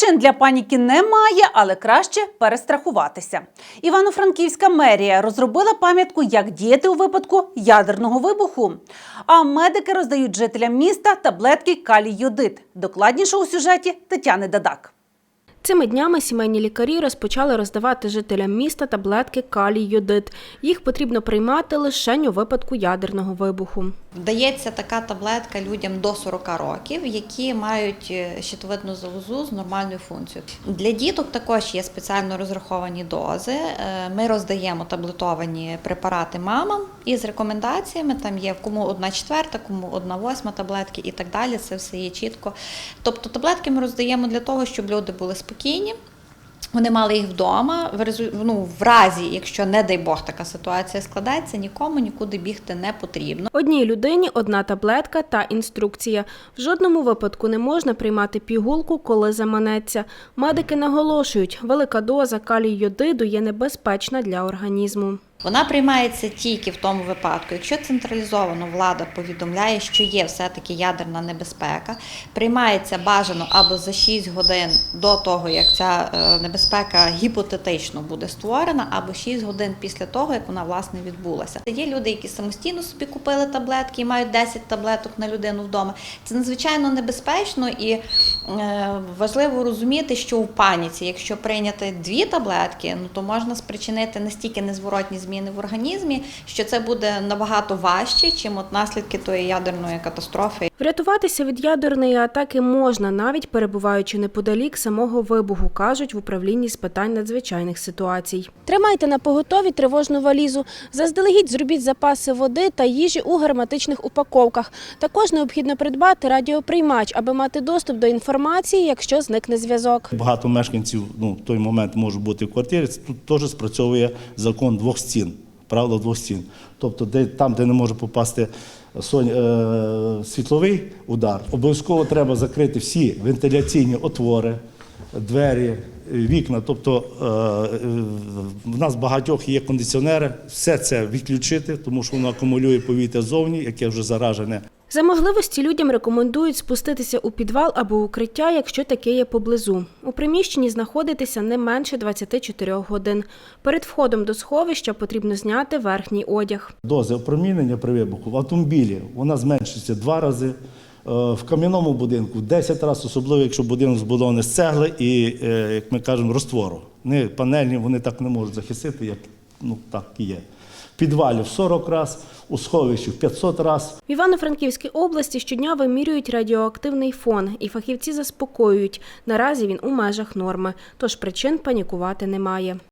Причин для паніки немає, але краще перестрахуватися. Івано-Франківська мерія розробила пам'ятку, як діяти у випадку ядерного вибуху. А медики роздають жителям міста таблетки калій-йодит. Докладніше у сюжеті Тетяни Дадак. Цими днями сімейні лікарі розпочали роздавати жителям міста таблетки калій-йодит. Їх потрібно приймати лише у випадку ядерного вибуху. Дається така таблетка людям до 40 років, які мають е, щитовидну залозу з нормальною функцією. Для діток також є спеціально розраховані дози. Е, Ми роздаємо таблетовані препарати мамам із рекомендаціями. Там є кому одна четверта, кому одна восьма таблетки і так далі. Це все є чітко. Тобто таблетки ми роздаємо для того, щоб люди були спокійні. Вони мали їх вдома. Ну, в разі, якщо не дай Бог така ситуація складається, нікому нікуди бігти не потрібно. Одній людині одна таблетка та інструкція. В жодному випадку не можна приймати пігулку, коли заманеться. Медики наголошують, велика доза калій-йодиду є небезпечна для організму. Вона приймається тільки в тому випадку, якщо централізовано влада повідомляє, що є все-таки ядерна небезпека, приймається бажано або за 6 годин до того, як ця е, небезпека гіпотетично буде створена, або 6 годин після того, як вона власне відбулася. Є люди, які самостійно собі купили таблетки і мають 10 таблеток на людину вдома. Це надзвичайно небезпечно і важливо розуміти, що в паніці, якщо прийняти дві таблетки, ну то можна спричинити настільки незворотні зміни в організмі, що це буде набагато важче, чим от наслідки тої ядерної катастрофи. Врятуватися від ядерної атаки можна, навіть перебуваючи неподалік самого вибуху, кажуть в управлінні з питань надзвичайних ситуацій. Тримайте на поготові тривожну валізу. Заздалегідь зробіть запаси води та їжі у герметичних упаковках. Також необхідно придбати радіоприймач, аби мати доступ до інформації, якщо зникне зв'язок. Багато мешканців ну, в той момент можуть бути в квартирі. Тут теж спрацьовує закон двох стін, правило двох стін. Тобто, де, там, де не може попасти сонь, е, світловий удар, обов'язково треба закрити всі вентиляційні отвори, двері, вікна. Тобто е, в нас багатьох є кондиціонери, все це відключити, тому що воно акумулює повітря ззовні, яке вже заражене. За можливості людям рекомендують спуститися у підвал або укриття, якщо таке є поблизу. У приміщенні знаходитися не менше 24 годин. Перед входом до сховища потрібно зняти верхній одяг. Доза опромінення при вибуху в автомобілі вона зменшується два рази. е, В кам'яному будинку 10 разів, особливо якщо будинок збудований з цегли і, е, як ми кажемо, розтвору. Не панельні, вони так не можуть захистити, як ну, так і є. Підвалі в 40 разів, у сховищі в 500 разів. В Івано-Франківській області щодня вимірюють радіоактивний фон, і фахівці заспокоюють. Наразі він у межах норми, тож причин панікувати немає.